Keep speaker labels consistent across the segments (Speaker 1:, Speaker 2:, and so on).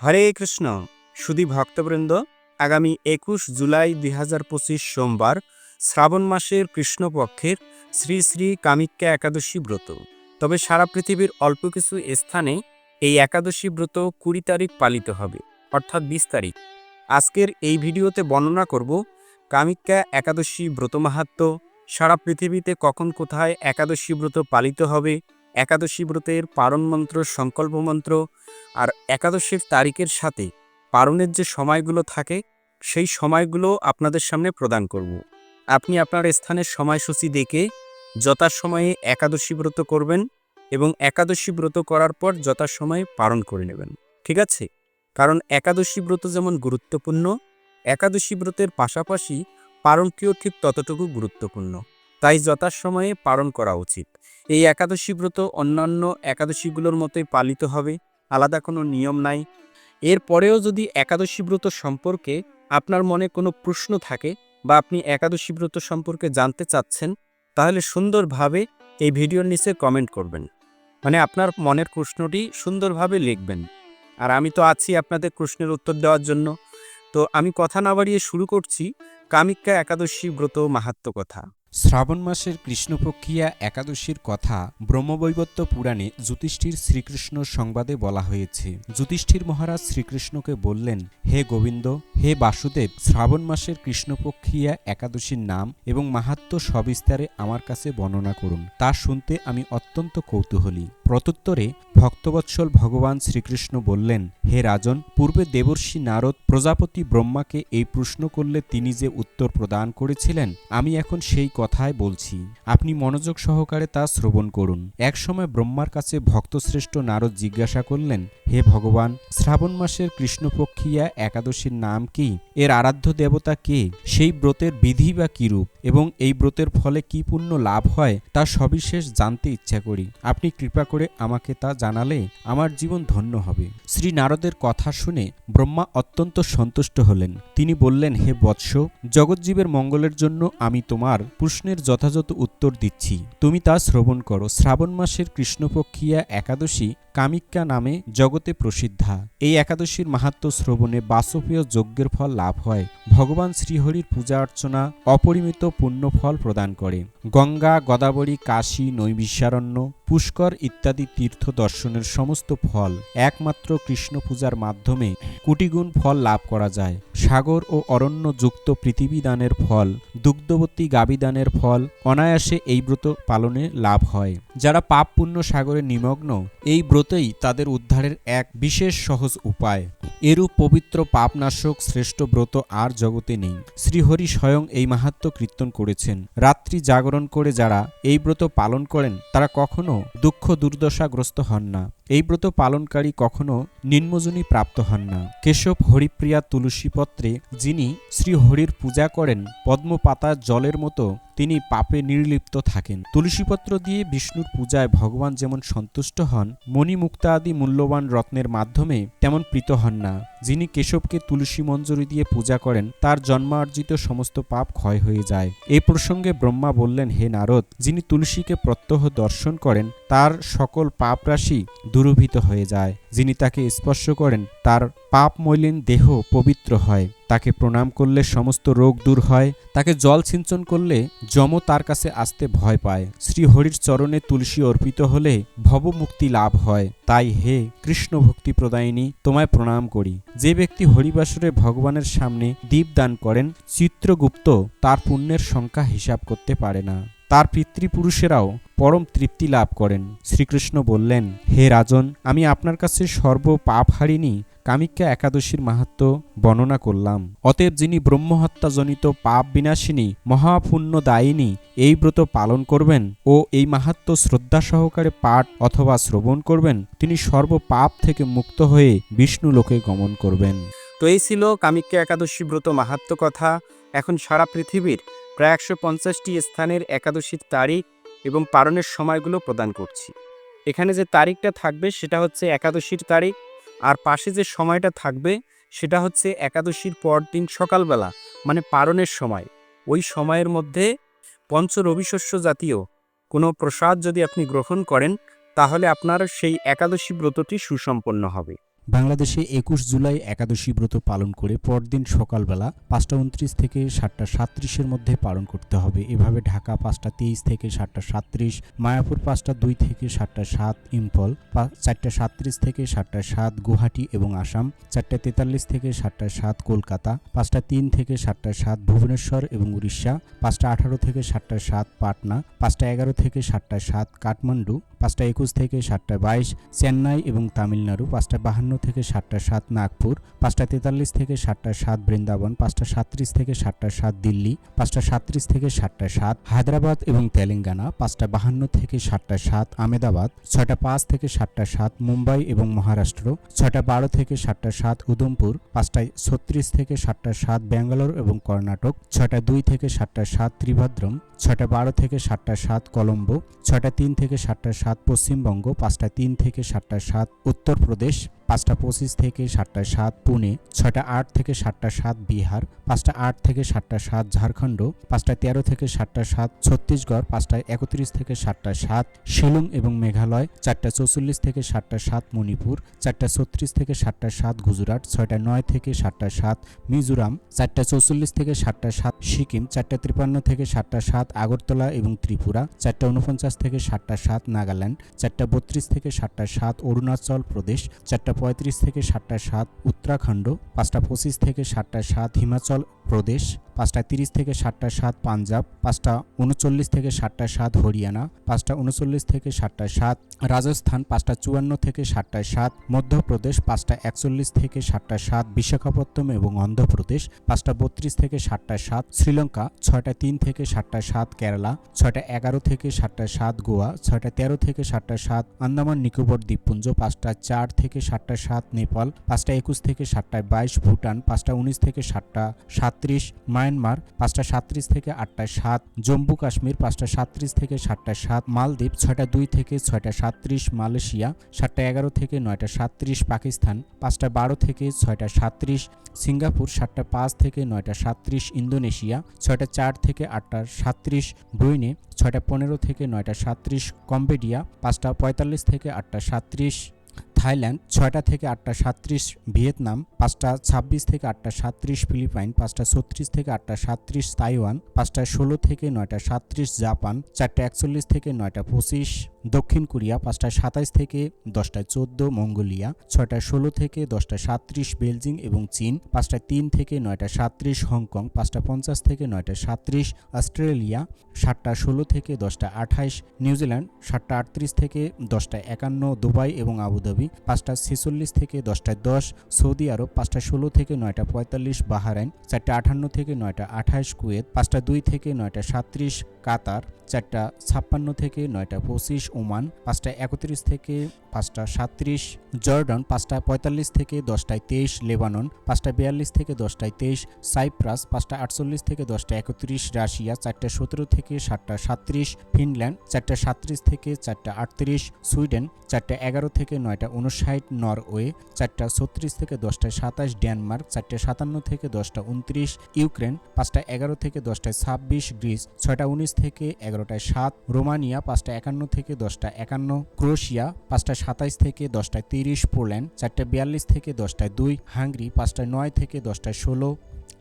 Speaker 1: হরে কৃষ্ণ, সুধী ভক্তবৃন্দ, আগামী একুশ জুলাই দুই হাজার পঁচিশ সোমবার শ্রাবণ মাসের কৃষ্ণপক্ষের শ্রী শ্রী কামিক্যা একাদশী ব্রত। তবে সারা পৃথিবীর অল্প কিছু স্থানে এই একাদশী ব্রত কুড়ি তারিখ পালিত হবে, অর্থাৎ বিশ তারিখ। আজকের এই ভিডিওতে বর্ণনা করব কামিক্যা একাদশী ব্রত মাহাত্ম, সারা পৃথিবীতে কখন কোথায় একাদশী ব্রত পালিত হবে একাদশী ব্রতের পারণ মন্ত্র, সংকল্প মন্ত্র আর একাদশীর তারিখের সাথে পারণের যে সময়গুলো থাকে, সেই সময়গুলো আপনাদের সামনে প্রদান করব। আপনি আপনার স্থানের সময়সূচি দেখে যথাসময়ে একাদশী ব্রত করবেন এবং একাদশী ব্রত করার পর যথাসময়ে পালন করে নেবেন। ঠিক আছে? কারণ একাদশী ব্রত যেমন গুরুত্বপূর্ণ, একাদশী ব্রতের পাশাপাশি পালনটিও ঠিক ততটুকু গুরুত্বপূর্ণ। তাই যথাসময়ে পালন করা উচিত। এই একাদশী ব্রত অন্যান্য একাদশীগুলোর মতোই পালিত হবে, আলাদা কোনো নিয়ম নাই। এরপরেও যদি একাদশী ব্রত সম্পর্কে আপনার মনে কোনো প্রশ্ন থাকে বা আপনি একাদশী ব্রত সম্পর্কে জানতে চাচ্ছেন, তাহলে সুন্দরভাবে এই ভিডিওর নিচে কমেন্ট করবেন। মানে আপনার মনের প্রশ্নটি সুন্দরভাবে লিখবেন। আর আমি তো আছি আপনাদের প্রশ্নের উত্তর দেওয়ার জন্য। তো আমি কথা না বাড়িয়ে শুরু করছি কামিক্যা একাদশী ব্রত মাহাত্ম কথা।
Speaker 2: শ্রাবণ মাসের কৃষ্ণপক্ষিয়া একাদশীর কথা ব্রহ্মবৈবত্য পুরাণে যুধিষ্ঠির শ্রীকৃষ্ণ সংবাদে বলা হয়েছে। যুধিষ্ঠির মহারাজ শ্রীকৃষ্ণকে বললেন, হে গোবিন্দ, হে বাসুদেব, শ্রাবণ মাসের কৃষ্ণপক্ষিয়া একাদশীর নাম এবং মাহাত্ম সবিস্তারে আমার কাছে বর্ণনা করুন। তা শুনতে আমি অত্যন্ত কৌতূহলী। প্রত্যুত্তরে ভক্তবৎসল ভগবান শ্রীকৃষ্ণ বললেন, হে রাজন, পূর্বে দেবর্ষি নারদ প্রজাপতি ব্রহ্মাকে এই প্রশ্ন করলে তিনি যে উত্তর প্রদান করেছিলেন, আমি এখন সেই কথাই বলছি। আপনি মনোযোগ সহকারে তা শ্রবণ করুন। একসময় ব্রহ্মার কাছে ভক্তশ্রেষ্ঠ নারদ জিজ্ঞাসা করলেন হে ভগবান, শ্রাবণ মাসের কৃষ্ণপক্ষিয়া একাদশীর নাম কি? এর আরাধ্য দেবতা কে? সেই ব্রতের বিধি বা কিরূপ এবং এই ব্রতের ফলে কি পুণ্য লাভ হয়? তা সবিশেষ জানতে ইচ্ছা করি। আপনি কৃপা করে আমাকে তা জানালে আমার জীবন ধন্য হবে। শ্রী নারদের কথা শুনে ব্রহ্মা অত্যন্ত সন্তুষ্ট হলেন। তিনি বললেন, হে বৎস, জগজ্জীবের মঙ্গলের জন্য আমি তোমার প্রশ্নের যথাযথ উত্তর দিচ্ছি। তুমি তা শ্রবণ করো। শ্রাবণ মাসের কৃষ্ণপক্ষিয়া একাদশী কামিক্যা নামে জগতে প্রসিদ্ধা। এই একাদশীর মাহাত্ম শ্রবণে বাসপীয় যজ্ঞের ফল লাভ হয়। ভগবান শ্রীহরির পূজা অর্চনা অপরিমিত পুণ্যফল প্রদান করে। গঙ্গা, গদাবরী, কাশী নৈবিশ্যারণ্য পুষ্কর ইত্যাদি তীর্থ দর্শনের সমস্ত ফল একমাত্র কৃষ্ণ পূজার মাধ্যমে কুটিগুণ ফল লাভ করা যায়। সাগর ও অরণ্য যুক্ত পৃথিবী দানের ফল, দুগ্ধবতী গাবিদানের ফল অনায়াসে এই ব্রত পালনে লাভ হয়। যারা পাপ পুণ্য সাগরে নিমগ্ন, এই ব্রতই তাদের উদ্ধারের এক বিশেষ সহজ উপায়। এরূপ পবিত্র পাপনাশক শ্রেষ্ঠ ব্রত আর জগতে নেই। শ্রীহরি স্বয়ং এই মাহাত্ম কীর্তন করেছেন। রাত্রি জাগরণ করে যারা এই ব্রত পালন করেন তারা কখনো দুঃখ দুর্দশাগ্রস্ত হন না। এই ব্রত পালনকারী কখনো নিম্নজনী প্রাপ্ত হন না। কেশব হরিপ্রিয়া তুলসী পত্রে যিনি শ্রীহরির পূজা করেন পদ্মপাতার জলের মতো তিনি পাপে নির্লিপ্ত থাকেন। তুলসীপত্র দিয়ে বিষ্ণুর পূজায় ভগবান যেমন সন্তুষ্ট হন মণিমুক্তা আদি মূল্যবান রত্নের মাধ্যমে তেমন প্রীত হন না। যিনি কেশবকে তুলসী মঞ্জুরি দিয়ে পূজা করেন, তার জন্মার্জিত সমস্ত পাপ ক্ষয় হয়ে যায়। এই প্রসঙ্গে ব্রহ্মা বললেন, হে নারদ, যিনি তুলসীকে প্রত্যহ দর্শন করেন, তার সকল পাপ রাশি দূরভীত হয়ে যায়। যিনি তাকে স্পর্শ করেন, তার পাপ মলিন দেহ পবিত্র হয়। তাকে প্রণাম করলে সমস্ত রোগ দূর হয়। তাকে জল সিঞ্চন করলে যম তার কাছে আসতে ভয় পায়। শ্রীহরির চরণে তুলসী অর্পিত হলে ভবমুক্তি লাভ হয়। তাই হে কৃষ্ণ ভক্তি প্রদায়িনী, তোমায় প্রণাম করি। যে ব্যক্তি হরিবাসরে ভগবানের সামনে দীপদান করেন, চিত্রগুপ্ত তার পুণ্যের সংখ্যা হিসাব করতে পারে না। তার পিতৃপুরুষেরাও পরম তৃপ্তি লাভ করেন। শ্রীকৃষ্ণ বললেন, হে রাজন, আমি আপনার কাছে সর্ব পাপ হারিনি কামিক্যা একাদশীর মাহাত্ম বর্ণনা করলাম। অতএব যিনি ব্রহ্মহত্যাজনিত পাপ বিনাশিনী, মহাপুণ্য দায়িনী, এই ব্রত পালন করবেন ও এই মাহাত্ম শ্রদ্ধা সহকারে পাঠ অথবা শ্রবণ করবেন, তিনি সর্ব পাপ থেকে মুক্ত হয়ে বিষ্ণু লোকে গমন করবেন।
Speaker 1: তো এই ছিল কামিক্যা একাদশী ব্রত মাহাত্ম কথা। এখন সারা পৃথিবীর প্রায় একশো পঞ্চাশটি স্থানের একাদশীর তারিখ এবং পালনের সময়গুলো প্রদান করছি। এখানে যে তারিখটা থাকবে সেটা হচ্ছে একাদশীর তারিখ, আর পাশে যে সময়টা থাকবে সেটা হচ্ছে একাদশীর পর দিন সকালবেলা মানে পারণের সময়। ওই সময়ের মধ্যে পঞ্চ রবিশস্য জাতীয় কোনো প্রসাদ যদি আপনি গ্রহণ করেন, তাহলে আপনার সেই একাদশী ব্রতটি সুসম্পন্ন হবে।
Speaker 2: বাংলাদেশে একুশ জুলাই একাদশী ব্রত পালন করে পরদিন সকালবেলা পাঁচটা উনত্রিশ থেকে সাতটা সাতত্রিশের মধ্যে পালন করতে হবে। এভাবে ঢাকা পাঁচটা তেইশ থেকে সাতটা সাতত্রিশ, মায়াপুর পাঁচটা দুই থেকে সাতটা সাত, ইম্ফল চারটা সাতত্রিশ থেকে সাতটা সাত, গুয়াহাটি এবং আসাম, চারটা তেতাল্লিশ থেকে সাতটা সাত, কলকাতা, পাঁচটা তিন থেকে সাতটা সাত, ভুবনেশ্বর এবং উড়িষ্যা, পাঁচটা আঠারো থেকে সাতটা সাত, পাটনা, পাঁচটা এগারো থেকে সাতটা সাত, কাঠমান্ডু পাঁচটা একুশ থেকে সাতটা বাইশ চেন্নাই এবং তামিলনাড়ু পাঁচটা বাহান্ন থেকে সাতটা সাত নাগপুর পাঁচটা তেতাল্লিশ থেকে সাতটা সাত বৃন্দাবন পাঁচটা সাতত্রিশ থেকে সাতটা সাত দিল্লি পাঁচটা সাতত্রিশ থেকে সাতটা সাত হায়দ্রাবাদ এবং তেলেঙ্গানা পাঁচটা বাহান্ন থেকে সাতটা সাত আমেদাবাদ ছয়টা পাঁচ থেকে সাতটা সাত মুম্বাই এবং মহারাষ্ট্র ছয়টা বারো থেকে সাতটা সাত উদমপুর পাঁচটায় ছত্রিশ থেকে সাতটা সাত ব্যাঙ্গালোর এবং কর্ণাটক ছয়টা দুই থেকে সাতটা সাত ত্রিভাদ্রম ছয়টা বারো থেকে সাতটা সাত কলম্বো ছয়টা তিন থেকে সাতটা সাত পশ্চিমবঙ্গ পাঁচটা তিন থেকে সাতটা সাত উত্তরপ্রদেশ পাঁচটা পঁচিশ থেকে সাতটা সাত পুনে ছয়টা আট থেকে সাতটা সাত বিহার পাঁচটা আট থেকে সাতটা সাত ঝাড়খণ্ড পাঁচটা তেরো থেকে সাতটা সাত ছত্তিশগড় পাঁচটা একত্রিশ থেকে সাতটা সাত শিলং এবং মেঘালয় চারটা চৌচল্লিশ থেকে সাতটা সাত মণিপুর চারটা ছত্রিশ থেকে সাতটা সাত গুজরাট ছয়টা নয় থেকে সাতটা সাত মিজোরাম চারটা চৌচল্লিশ থেকে সাতটা সাত সিকিম চারটা তিপ্পান্ন থেকে সাতটা সাত আগরতলা এবং ত্রিপুরা চারটা উনপঞ্চাশ থেকে সাতটা সাত নাগাল্যান্ড চারটা বত্রিশ থেকে সাতটা সাত অরুণাচল প্রদেশ চারটা পঁয়ত্রিশ থেকে সাতটা সাত উত্তরাখণ্ড পাঁচটা পঁচিশ থেকে সাতটা সাত হিমাচল প্রদেশ পাঁচটা তিরিশ থেকে সাতটা সাত পাঞ্জাব পাঁচটা উনচল্লিশ থেকে সাতটা সাত হরিয়ানা পাঁচটা উনচল্লিশ থেকে সাতটা সাত রাজস্থান পাঁচটা চুয়ান্ন থেকে সাতটা সাত মধ্যপ্রদেশ পাঁচটা একচল্লিশ থেকে সাতটা সাত বিশাখাপত্তনম এবং অন্ধ্রপ্রদেশ পাঁচটা বত্রিশ থেকে সাতটা সাত শ্রীলঙ্কা ছয়টা তিন থেকে সাতটা সাত কেরালা ছয়টা এগারো থেকে সাতটা সাত গোয়া ছয়টা তেরো থেকে সাতটা সাত আন্দামান নিকোবর দ্বীপপুঞ্জ পাঁচটা চার থেকে সাতটা সাত নেপাল, পাঁচটা একুশ থেকে সাতটা বাইশ ভুটান, পাঁচটা উনিশ থেকে সাতটা সাতত্রিশ মায়ানমার, পাঁচটা সাতত্রিশ থেকে আটটা সাত জম্মু কাশ্মীর, পাঁচটা সাতত্রিশ থেকে সাতটা সাত মালদ্বীপ, ছয়টা দুই থেকে ছয়টা সাতত্রিশ মালয়েশিয়া, সাতটা এগারো থেকে নয়টা সাতত্রিশ পাকিস্তান, পাঁচটা বারো থেকে ছয়টা সাতত্রিশ সিঙ্গাপুর, সাতটা পাঁচ থেকে নয়টা সাতত্রিশ ইন্দোনেশিয়া, ছয়টা চার থেকে আটটা সাতত্রিশ ব্রুইনে, ছয়টা পনেরো থেকে নয়টা সাতত্রিশ কম্বেডিয়া, পাঁচটা পঁয়তাল্লিশ থেকে আটটা সাতত্রিশ থাইল্যান্ড, ছয়টা থেকে আটটা সাতত্রিশ, ভিয়েতনাম, পাঁচটা ছাব্বিশ থেকে আটটা সাতত্রিশ, ফিলিপাইন, পাঁচটা ছত্রিশ থেকে আটটা সাতত্রিশ, তাইওয়ান, পাঁচটা ষোলো থেকে নয়টা সাতত্রিশ, জাপান, চারটা একচল্লিশ থেকে নয়টা পঁচিশ, দক্ষিণ কোরিয়া, পাঁচটা সাতাইশ থেকে দশটা চোদ্দ, মঙ্গোলিয়া, ছয়টা ষোলো থেকে দশটা সাতত্রিশ বেলজিং এবং চীন, পাঁচটা তিন থেকে নয়টা সাতত্রিশ, হংকং, পাঁচটা পঞ্চাশ থেকে নয়টা সাতত্রিশ, অস্ট্রেলিয়া, সাতটা ষোলো থেকে দশটা আঠাইশ, নিউজিল্যান্ড, সাতটা আটত্রিশ থেকে দশটা একান্ন, দুবাই এবং আবুধাবি পাঁচটা ছেচল্লিশ থেকে দশটা দশ, সৌদি আরব পাঁচটা ষোলো থেকে নয়টা পঁয়তাল্লিশ, বাহারাইন চারটা আঠান্ন থেকে নয়টা আঠাইশ কুয়েত পাঁচটা দুই থেকে নয়টা সাতত্রিশ কাতার চারটা ছাপ্পান্ন থেকে নয়টা পঁচিশ, ওমান পাঁচটা একত্রিশ থেকে পাঁচটা সাতত্রিশ জর্ডন পাঁচটা পঁয়তাল্লিশ থেকে দশটায় তেইশ, লেবানন পাঁচটা বিয়াল্লিশ থেকে দশটায় তেইশ, সাইপ্রাস পাঁচটা আটচল্লিশ থেকে দশটা একত্রিশ, রাশিয়া চারটা সতেরো থেকে সাতটা সাতত্রিশ ফিনল্যান্ড চারটা সাতত্রিশ থেকে চারটা আটত্রিশ, সুইডেন চারটা এগারো থেকে নয়টা উনষাট নরওয়ে চারটা ছত্রিশ থেকে দশটা সাতাশ ডেনমার্ক, চারটা সাতান্ন থেকে দশটা উনত্রিশ ইউক্রেন, পাঁচটা এগারো থেকে দশটায় ছাব্বিশ গ্রিস, ছয়টা উনিশ থেকে এগারোটায় সাত রোমানিয়া, পাঁচটা একান্ন থেকে দশটা একান্ন ক্রোয়েশিয়া পাঁচটা সাতাইশ থেকে দশটায় তিরিশ পোল্যান্ড, চারটা বিয়াল্লিশ থেকে দশটায় দুই হাঙ্গরি, পাঁচটা নয় থেকে দশটায় ষোলো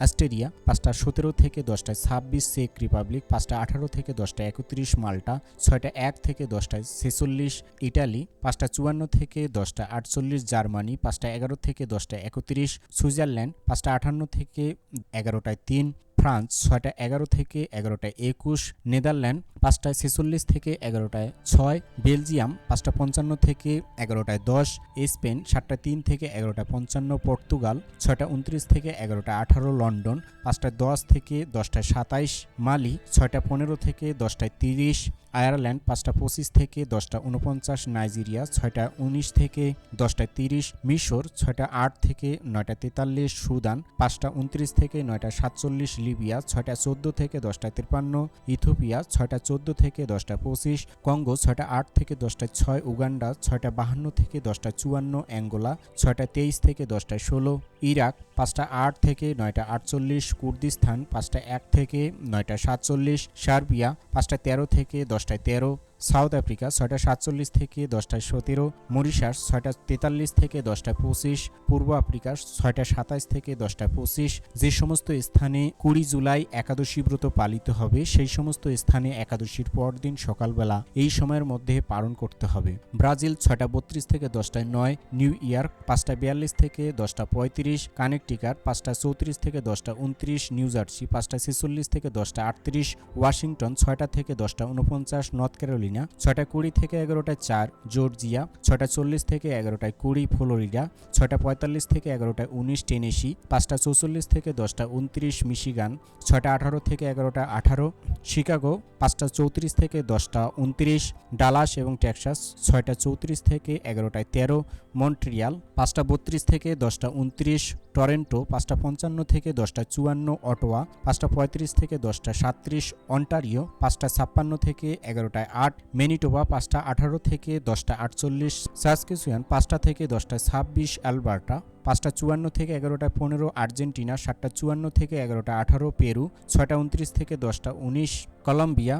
Speaker 2: অস্ট্রেলিয়া পাঁচটা সতেরো থেকে দশটায় ছাব্বিশ চেক রিপাবলিক, পাঁচটা আঠারো থেকে দশটা একত্রিশ মাল্টা, ছয়টা এক থেকে দশটায় ছেচল্লিশ ইটালি, পাঁচটা চুয়ান্ন থেকে দশটা আটচল্লিশ জার্মানি, পাঁচটা এগারো থেকে দশটা একত্রিশ সুইজারল্যান্ড, পাঁচটা আঠান্ন থেকে এগারোটায় তিন ফ্রান্স ছয়টা এগারো থেকে এগারোটায় একুশ, নেদারল্যান্ড পাঁচটায় ছেচল্লিশ থেকে এগারোটায় ছয়, বেলজিয়াম পাঁচটা পঞ্চান্ন থেকে এগারোটায় দশ, স্পেন সাতটা তিন থেকে এগারোটা পঞ্চান্ন, পর্তুগাল ছয়টা উনত্রিশ থেকে এগারোটা আঠারো, লন্ডন পাঁচটা দশ থেকে দশটায় সাতাইশ, মালি ছয়টা পনেরো থেকে দশটায় তিরিশ আয়ারল্যান্ড পাঁচটা পঁচিশ থেকে দশটা উনপঞ্চাশ নাইজেরিয়া ছয়টা উনিশ থেকে দশটায় তিরিশ, মিশর ছয়টা আট থেকে নয়টা তেতাল্লিশ, সুদান পাঁচটা উনত্রিশ থেকে নয়টা সাতচল্লিশ, লিবিয়া ছয়টা চোদ্দ থেকে দশটা তিপ্পান্ন ইথোপিয়া ছয়টা চোদ্দ থেকে দশটা পঁচিশ, কঙ্গো ছয়টা আট থেকে দশটা ছয়, উগান্ডা ছয়টা বাহান্ন থেকে দশটা চুয়ান্ন, অ্যাঙ্গোলা ছয়টা তেইশ থেকে দশটা ষোলো, ইরাক পাঁচটা আট থেকে নয়টা আটচল্লিশ, কুর্দিস্তান পাঁচটা এক থেকে নয়টা সাতচল্লিশ, সার্বিয়া পাঁচটা তেরো থেকে দশটায় তেরো সাউথ আফ্রিকা ছয়টা সাতচল্লিশ থেকে দশটায় সতেরো, মরিশাস ছয়টা তেতাল্লিশ থেকে দশটা পঁচিশ, পূর্ব আফ্রিকা ছয়টা সাতাইশ থেকে দশটা পঁচিশ। যে সমস্ত স্থানে কুড়ি জুলাই একাদশী ব্রত পালিত হবে, সেই সমস্ত স্থানে একাদশীর পরদিন সকালবেলা এই সময়ের মধ্যে পালন করতে হবে। ব্রাজিল ছয়টা বত্রিশ থেকে দশটায় নয়, নিউ ইয়র্ক পাঁচটা বিয়াল্লিশ থেকে দশটা পঁয়ত্রিশ, কানেকটিকাট পাঁচটা চৌত্রিশ থেকে দশটা উনত্রিশ, নিউ জার্সি পাঁচটা ছেচল্লিশ থেকে দশটা আটত্রিশ, ওয়াশিংটন ছয়টা থেকে দশটা উনপঞ্চাশ, নর্থ ক্যারোলিনা ছয়টা কুড়ি থেকে এগারোটায় চার জর্জিয়া, ছয়টা চল্লিশ থেকে এগারোটায় কুড়ি ফ্লোরিডা, ছয়টা পঁয়তাল্লিশ থেকে এগারোটায় উনিশ টেনেসি, পাঁচটা চৌচল্লিশ থেকে দশটা উনত্রিশ মিশিগান, ছয়টা আঠারো থেকে এগারোটা আঠারো শিকাগো, পাঁচটা চৌত্রিশ থেকে দশটা উনত্রিশ ডালাস এবং টেক্সাস, ছয়টা চৌত্রিশ থেকে এগারোটায় তেরো মন্ট্রিয়াল, পাঁচটা বত্রিশ থেকে দশটা উনত্রিশ টরেন্টো, পাঁচটা পঞ্চান্ন থেকে দশটা চুয়ান্ন অটোয়া, পাঁচটা পঁয়ত্রিশ থেকে দশটা সাতত্রিশ অন্টারিও, পাঁচটা ছাপ্পান্ন থেকে এগারোটায় আট মেনিটোবা পাঁচটা আঠারো থেকে দশটা আটচল্লিশ, সাসকেসুয়ান পাঁচটা থেকে দশটা ছাব্বিশ, অ্যালবার্টা পাঁচটা চুয়ান্ন থেকে এগারোটা পনেরো, আর্জেন্টিনা সাতটা চুয়ান্ন থেকে এগারোটা আঠারো, পেরু ছয়টা উনত্রিশ থেকে দশটা উনিশ, কলম্বিয়া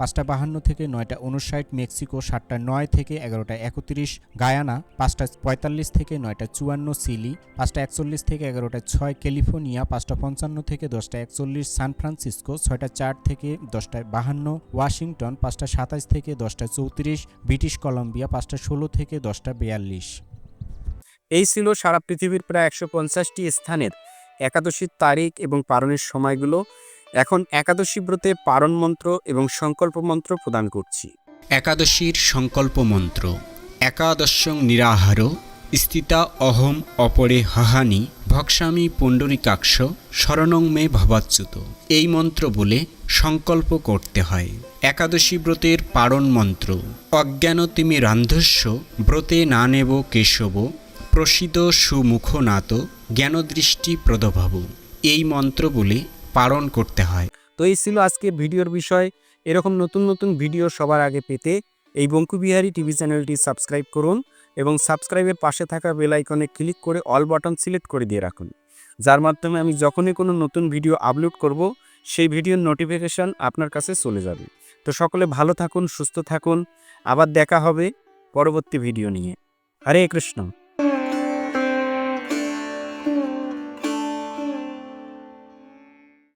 Speaker 2: পাঁচটা বাহান্ন থেকে নয়টা উনষাট, মেক্সিকো সাতটা নয় থেকে এগারোটা একত্রিশ, গায়ানা পাঁচটা পঁয়তাল্লিশ থেকে নয়টা চুয়ান্ন, সিলি পাঁচটা একচল্লিশ থেকে এগারোটা ছয়, ক্যালিফোর্নিয়া পাঁচটা পঞ্চান্ন থেকে দশটা একচল্লিশ, সান ফ্রান্সিসকো ছয়টা চার থেকে দশটায় বাহান্ন, ওয়াশিংটন পাঁচটা সাতাশ থেকে দশটা চৌত্রিশ, ব্রিটিশ কলম্বিয়া পাঁচটা ষোলো থেকে দশটা বিয়াল্লিশ।
Speaker 1: এই ছিল সারা পৃথিবীর প্রায় একশো পঞ্চাশটি স্থানের একাদশীর তারিখ এবং পালনের সময়গুলো। এখন একাদশী ব্রতে পারণ মন্ত্র এবং সংকল্প মন্ত্র প্রদান করছি।
Speaker 3: একাদশীর সংকল্প মন্ত্র, একাদশং নিরাহার, স্থিতা অহম অপরে হাহানি, ভক্সামি পুণ্ডরিকাক্ষ, শরণং মে ভবাচ্যুত। এই মন্ত্র বলে সংকল্প করতে হয়। একাদশী ব্রতের পারণ মন্ত্র, অজ্ঞান তিমি রান্ধস্য, ব্রতে না নেব কেশব প্রসিদ সুমুখনাত জ্ঞানদৃষ্টি প্রদভাব। এই মন্ত্র বলে পালন করতে হয়।
Speaker 1: তো এই ছিল আজকে ভিডিওর বিষয়। এরকম নতুন নতুন ভিডিও সবার আগে পেতে এই বঙ্কুবিহারী টিভি চ্যানেলটি সাবস্ক্রাইব করুন এবং সাবস্ক্রাইবের পাশে থাকা বেল আইকনে ক্লিক করে অল বাটন সিলেক্ট করে দিয়ে রাখুন। যার মাধ্যমে আমি যখনই কোনো নতুন ভিডিও আপলোড করব, সেই ভিডিওর নোটিফিকেশন আপনার কাছে চলে যাবে। তো সকলে ভালো থাকুন, সুস্থ থাকুন। আবার দেখা হবে পরবর্তী ভিডিও নিয়ে। হরে কৃষ্ণ।